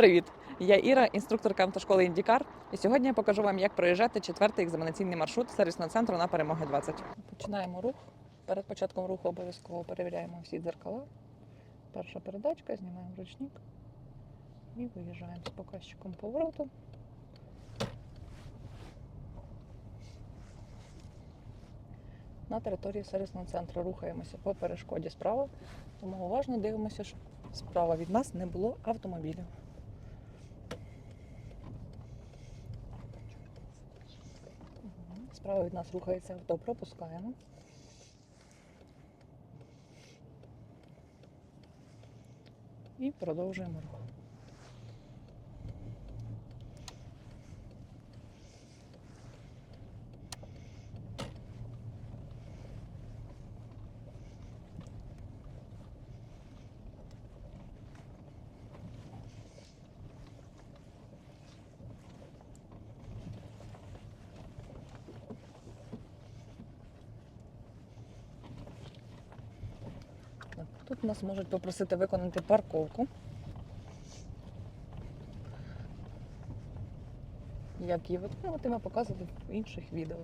Привіт! Я Іра, інструкторка автошколи Індікар. І сьогодні я покажу вам, як проїжджати четвертий екзаменаційний маршрут сервісного центру на перемоги 20. Починаємо рух. Перед початком руху обов'язково перевіряємо всі дзеркала. Перша передачка, знімаємо ручник і виїжджаємо з показчиком повороту. На території сервісного центру рухаємося по перешкоді справа, тому уважно дивимося, щоб справа від нас не було автомобілів. Справа від нас рухається авто, пропускаємо. І продовжуємо рух. Так, Тут нас можуть попросити виконати парковку. Як її виконувати, ми показувати в інших відео.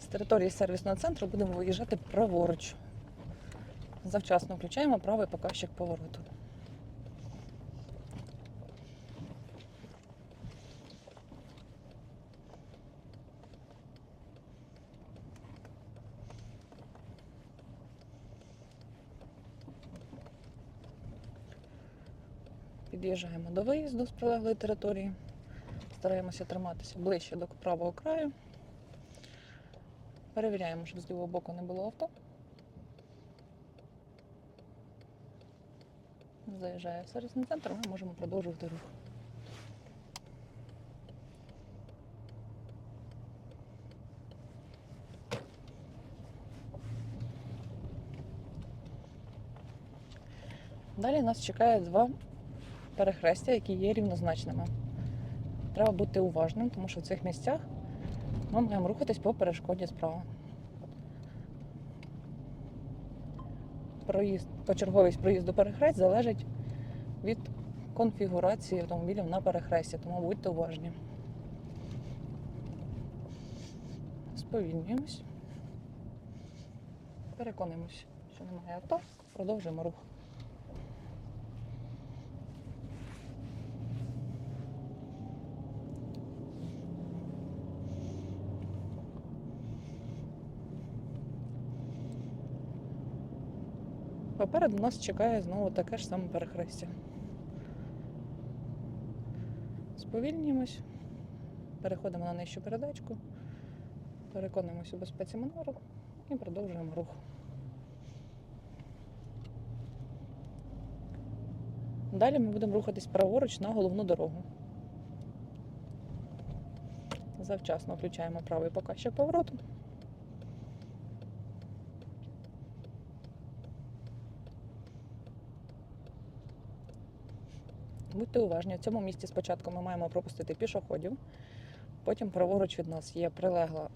З території сервісного центру будемо виїжджати праворуч. Завчасно включаємо правий показчик повороту. Під'їжджаємо до виїзду з прилеглої території. Стараємося триматися ближче до правого краю. Перевіряємо, щоб з лівого боку не було авто. Заїжджає в сервісний центр, ми можемо продовжувати рух. Далі нас чекає два перехрестя, які є рівнозначними. Треба бути уважним, тому що в цих місцях ми маємо рухатись по перешкоді справа. Проїзд, почерговість проїзду перехрест залежить від конфігурації автомобілів на перехресті, тому будьте уважні. Сповільнюємось. Переконуємось, що немає авто, продовжуємо рух. Попереду нас чекає знову таке ж саме перехрестя. Сповільнюємось, переходимо на нижчу передачку, переконуємося у безпеці маневру і продовжуємо рух. Далі ми будемо рухатись праворуч на головну дорогу. Завчасно включаємо правий показчик повороту. Будьте уважні, в цьому місці спочатку ми маємо пропустити пішоходів, потім праворуч від нас є прилегла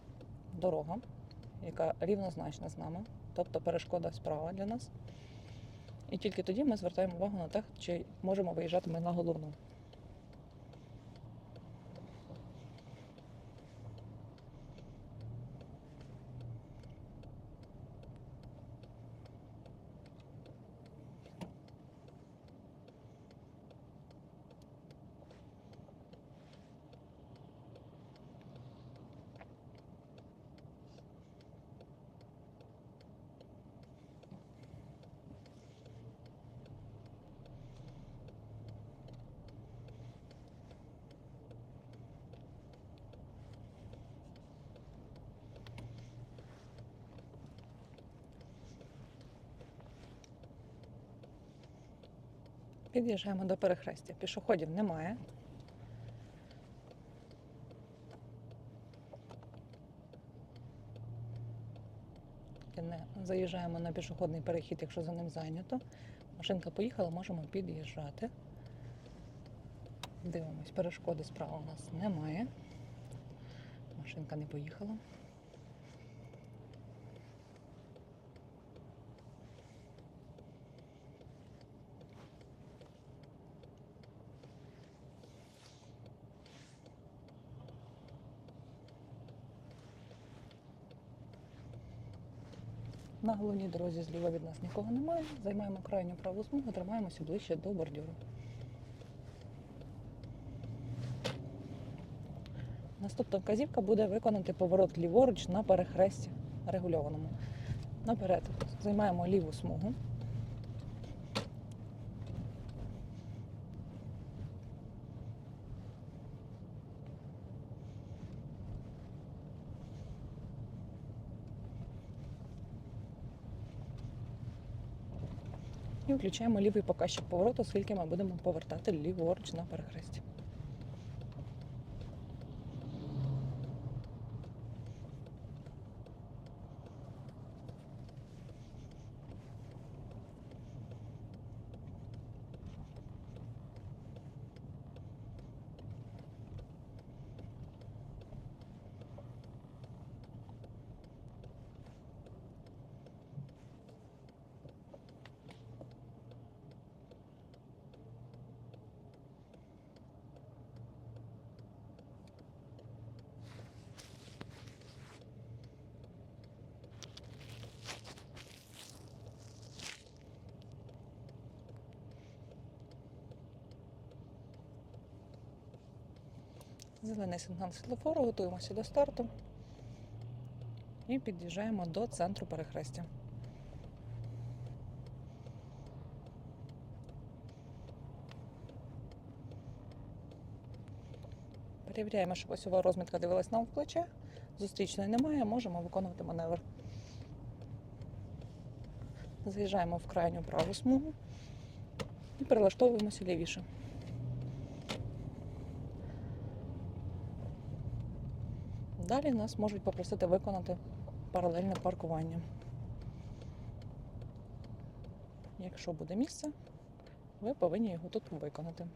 дорога, яка рівнозначна з нами, тобто перешкода справа для нас. І тільки тоді ми звертаємо увагу на те, чи можемо виїжджати ми на головну. Під'їжджаємо до перехрестя. Пішоходів немає. Не заїжджаємо на пішохідний перехід, якщо за ним зайнято. Машинка поїхала, можемо під'їжджати. Дивимось, перешкоди справа у нас немає. Машинка не поїхала. На головній дорозі зліва від нас нікого немає. Займаємо крайню праву смугу, тримаємося ближче до бордюру. Наступна вказівка буде виконати поворот ліворуч на перехресті регульованому. Наперед займаємо ліву смугу. І включаємо лівий показчик повороту, оскільки ми будемо повертати ліворуч на перехресті. Зелений сигнал світлофору, готуємося до старту і під'їжджаємо до центру перехрестя. Перевіряємо, щоб осьова розмітка дивилась нам в плече. Зустрічної немає, можемо виконувати маневр. Заїжджаємо в крайню праву смугу і перелаштовуємося лівіше. Далі нас можуть попросити виконати паралельне паркування. Якщо буде місце, ви повинні його тут виконати.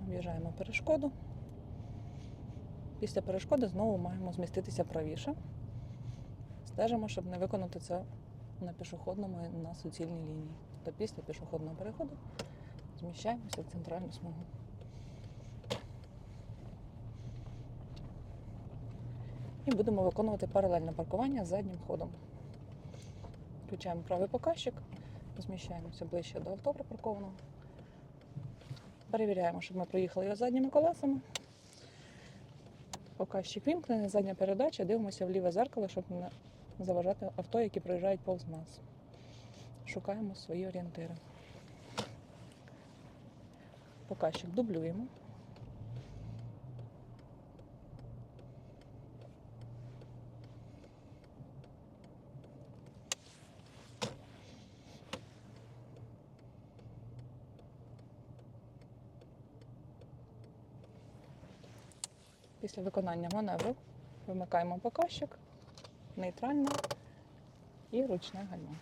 Об'їжджаємо перешкоду. Після перешкоди знову маємо зміститися правіше. Стежимо, щоб не виконати це на пішохідному і на суцільній лінії. Тобто після пішохідного переходу зміщаємося в центральну смугу. І будемо виконувати паралельне паркування заднім ходом. Включаємо правий показчик, зміщаємося ближче до авто припаркованого. Перевіряємо, щоб ми проїхали його задніми колесами. Показчик вімкнений, задня передача, дивимося в ліве зеркало, щоб не заважати авто, які проїжджають повз нас. Шукаємо свої орієнтири. Показчик дублюємо. Після виконання маневру вимикаємо показчик, нейтральне і ручне гальмо.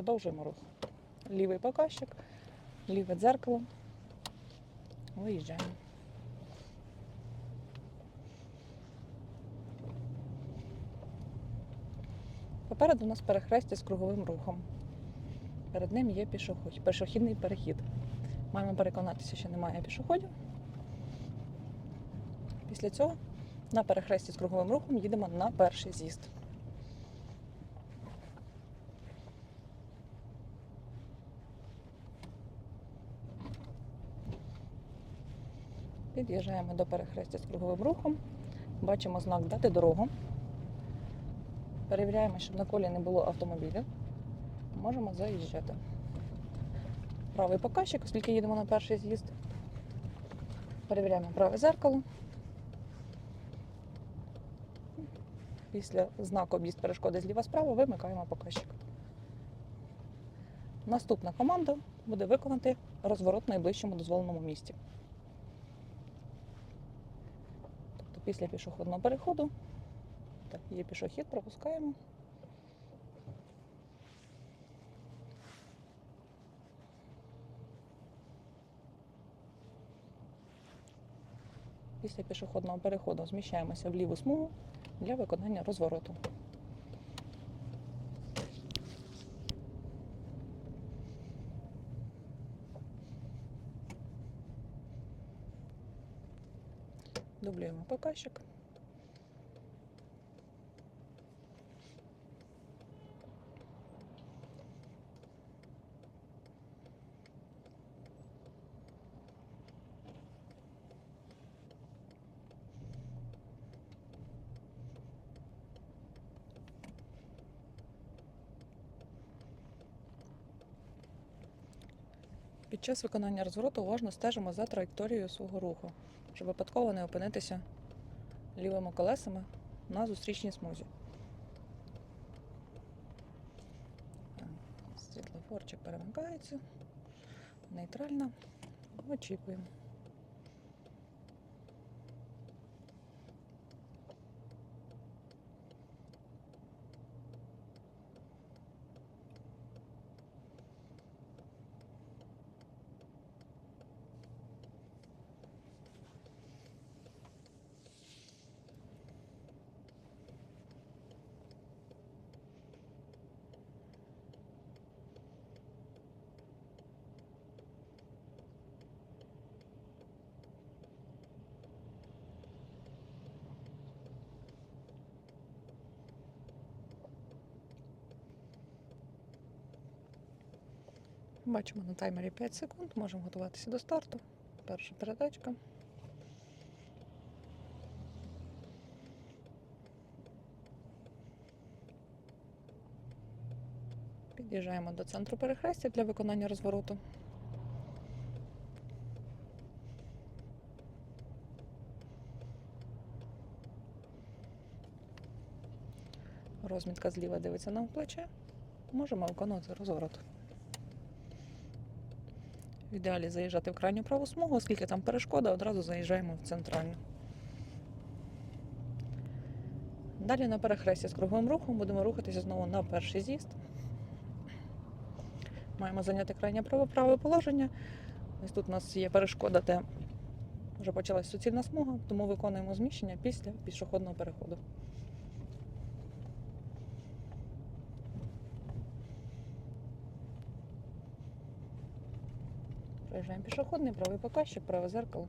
Продовжуємо рух. Лівий показчик, ліве дзеркало. Виїжджаємо. Попереду у нас перехрестя з круговим рухом. Перед ним є пішохід, пішохідний перехід. Маємо переконатися, що немає пішоходів. Після цього на перехресті з круговим рухом їдемо на перший з'їзд. Під'їжджаємо до перехрестя з круговим рухом, бачимо знак дати дорогу. Перевіряємо, щоб на колі не було автомобілів. Можемо заїжджати. Правий показчик, оскільки їдемо на перший з'їзд. Перевіряємо праве зеркало. Після знаку об'їзд перешкоди зліва справа вимикаємо показчик. Наступна команда буде виконати розворот в найближчому дозволеному місці. Тобто після пішохідного переходу, так, є пішохід, пропускаємо. Після пішохідного переходу зміщаємося в ліву смугу для виконання розвороту. Дублюємо показчик. Під час виконання розвороту уважно стежимо за траєкторією свого руху, щоб випадково не опинитися лівими колесами на зустрічній смузі. Світлофорчик перемикається. Нейтрально. Очікуємо. Бачимо на таймері 5 секунд, можемо готуватися до старту. Перша передачка. Під'їжджаємо до центру перехрестя для виконання розвороту. Розмітка зліва дивиться нам в плече. Можемо виконувати розворот. В ідеалі заїжджати в крайню праву смугу, оскільки там перешкода, одразу заїжджаємо в центральну. Далі на перехресті з круговим рухом будемо рухатися знову на перший з'їзд. Маємо зайняти крайнє право праве положення. Ось тут у нас є перешкода, де вже почалась суцільна смуга, тому виконуємо зміщення після пішохідного переходу. Проїжджаємо пішохідний, правий показчик, праве зеркало,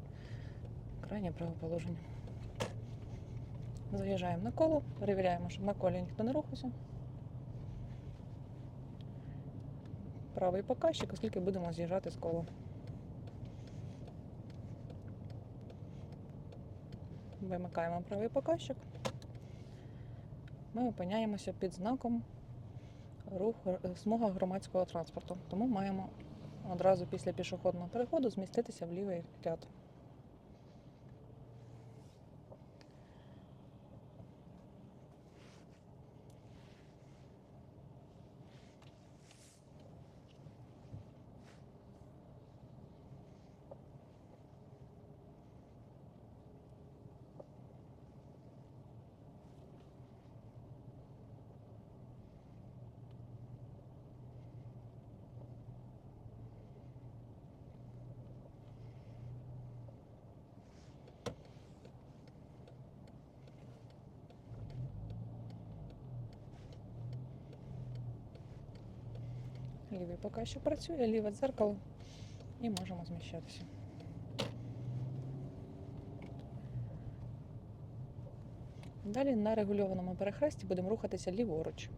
крайнє праве положення. Заїжджаємо на коло, перевіряємо, щоб на колі ніхто не рухався. Правий показчик, оскільки будемо з'їжджати з кола. Вимикаємо правий показчик. Ми опиняємося під знаком рух е, смуга громадського транспорту. Тому маємо одразу після пішохідного переходу зміститися в лівий ряд. Лівий поки що працює, ліве дзеркало і можемо зміщатися. Далі на регульованому перехресті будемо рухатися ліворуч.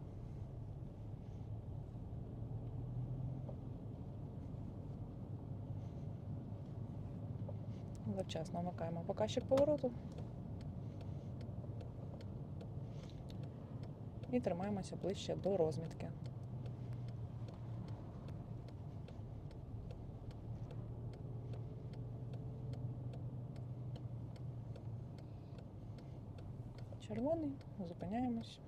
Завчасно вмикаємо показчик повороту і тримаємося ближче до розмітки. Зупиняємось.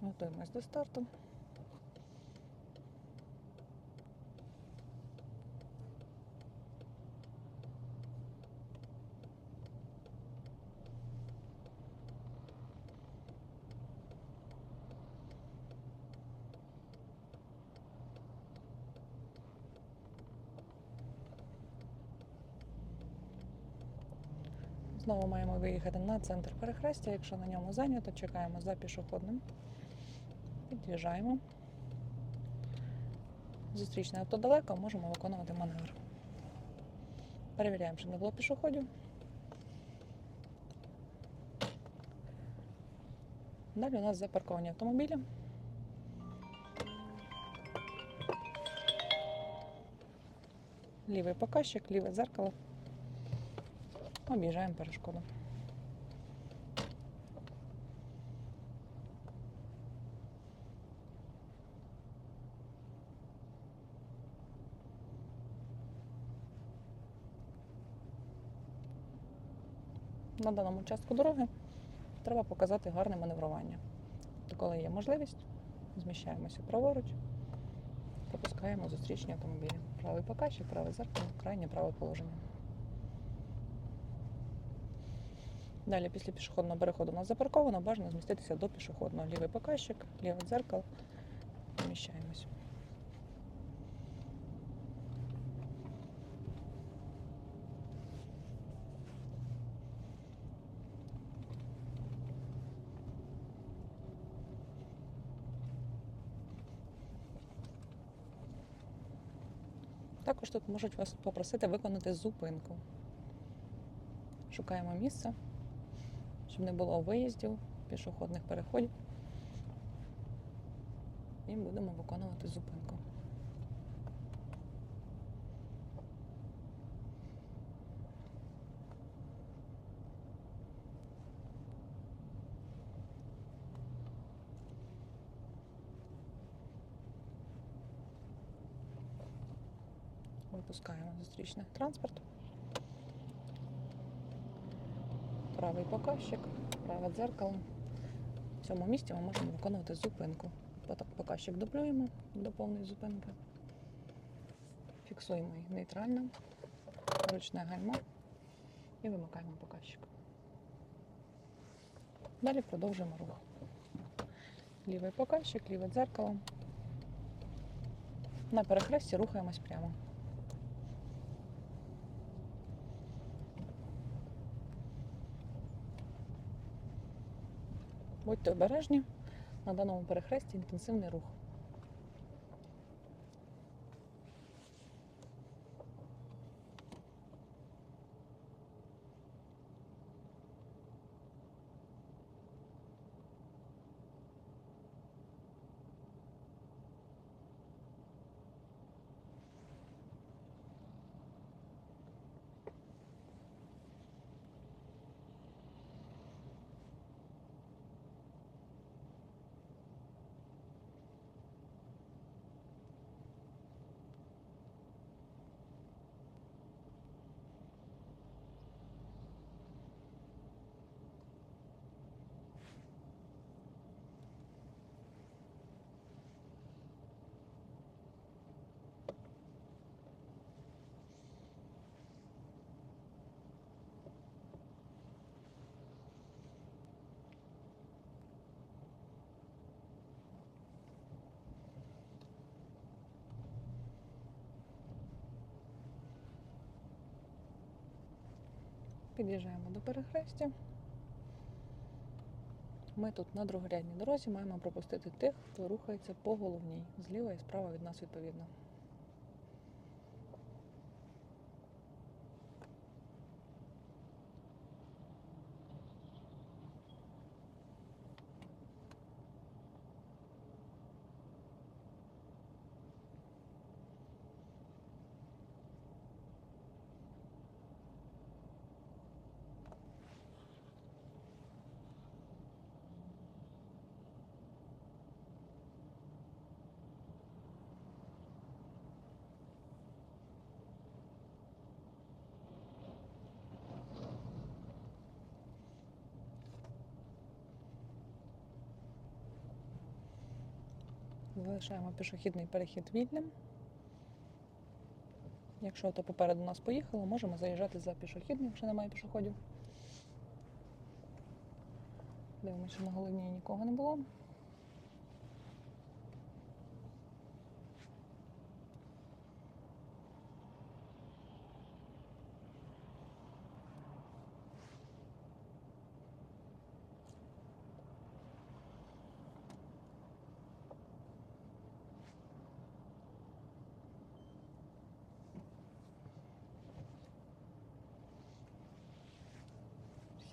Готуємось до старту. Знову маємо виїхати на центр перехрестя. Якщо на ньому зайнято, чекаємо за пішохідним. Під'їжджаємо. Зустрічне авто далеко, можемо виконувати маневр. Перевіряємо, чи не було пішоходів. Далі у нас запарковані автомобілі. Лівий показчик, ліве дзеркало. Об'їжджаємо перешкоду. На даному частку дороги треба показати гарне маневрування. То коли є можливість, зміщаємося праворуч, пропускаємо зустрічні автомобілі. Правий показчик, праве зеркало, крайнє праве положення. Далі після пішохідного переходу у нас запарковано, бажано зміститися до пішохідного. Лівий показчик, ліве дзеркало, зміщаємось. Також тут можуть вас попросити виконати зупинку. Шукаємо місце, щоб не було виїздів, пішохідних переходів. І будемо виконувати зупинку. Випускаємо зустрічний транспорт. Правий показчик, праве дзеркало. В цьому місці ми можемо виконувати зупинку. Показчик дублюємо до повної зупинки. Фіксуємо їх нейтрально, ручне гальмо і вимикаємо показчик. Далі продовжуємо рух. Лівий показчик, ліве дзеркало. На перехресті рухаємось прямо. Будьте обережні, на даному перехресті інтенсивний рух. Під'їжджаємо до перехрестя. Ми тут на другорядній дорозі маємо пропустити тих, хто рухається по головній, зліва і справа від нас відповідно. Залишаємо пішохідний перехід вільним. Якщо то попереду нас поїхало, можемо заїжджати за пішохідним, якщо немає пішоходів. Дивимося, що на головній нікого не було.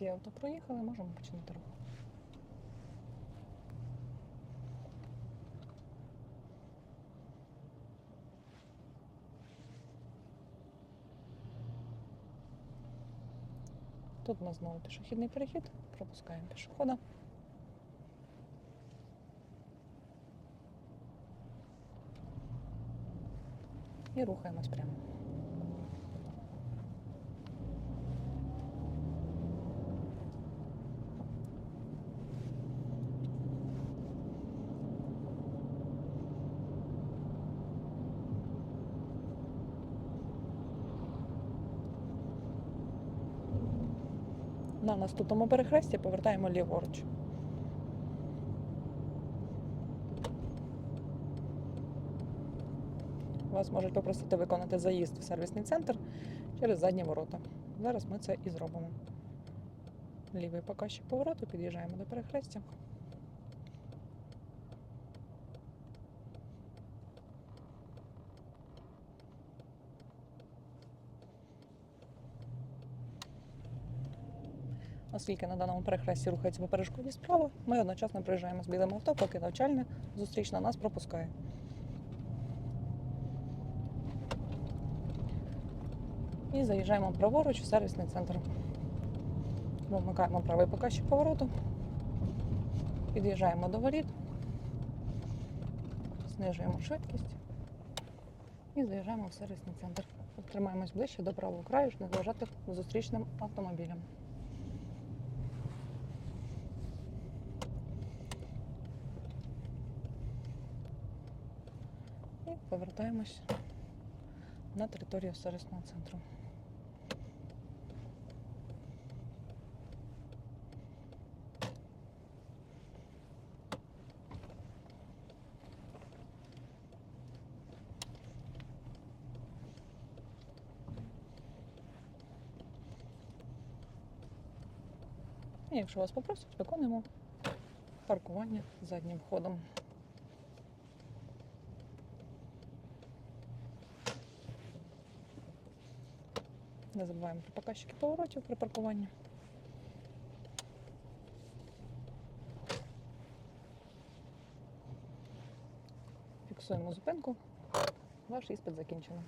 Всі авто проїхали, можемо починати рух. Тут у нас знову пішохідний перехід, пропускаємо пішохода. І рухаємось прямо. На наступному перехресті повертаємо ліворуч. Вас можуть попросити виконати заїзд в сервісний центр через задні ворота. Зараз ми це і зробимо. Лівий показчик повороту, під'їжджаємо до перехрестя. Оскільки на даному перехресті рухається по перешкоді справа, ми одночасно приїжджаємо з білим авто, поки навчальне зустрічна нас пропускає. І заїжджаємо праворуч в сервісний центр. Вмикаємо правий показчик повороту, під'їжджаємо до воріт, знижуємо швидкість і заїжджаємо в сервісний центр. Тримаємось ближче до правого краю, щоб не заважати зустрічним автомобілям. повертаємось на територію сервісного центру. І якщо вас попросять, виконуємо паркування заднім входом. Не забуваємо про показчики поворотів при паркуванні. Фіксуємо зупинку. Ваш іспит закінчено.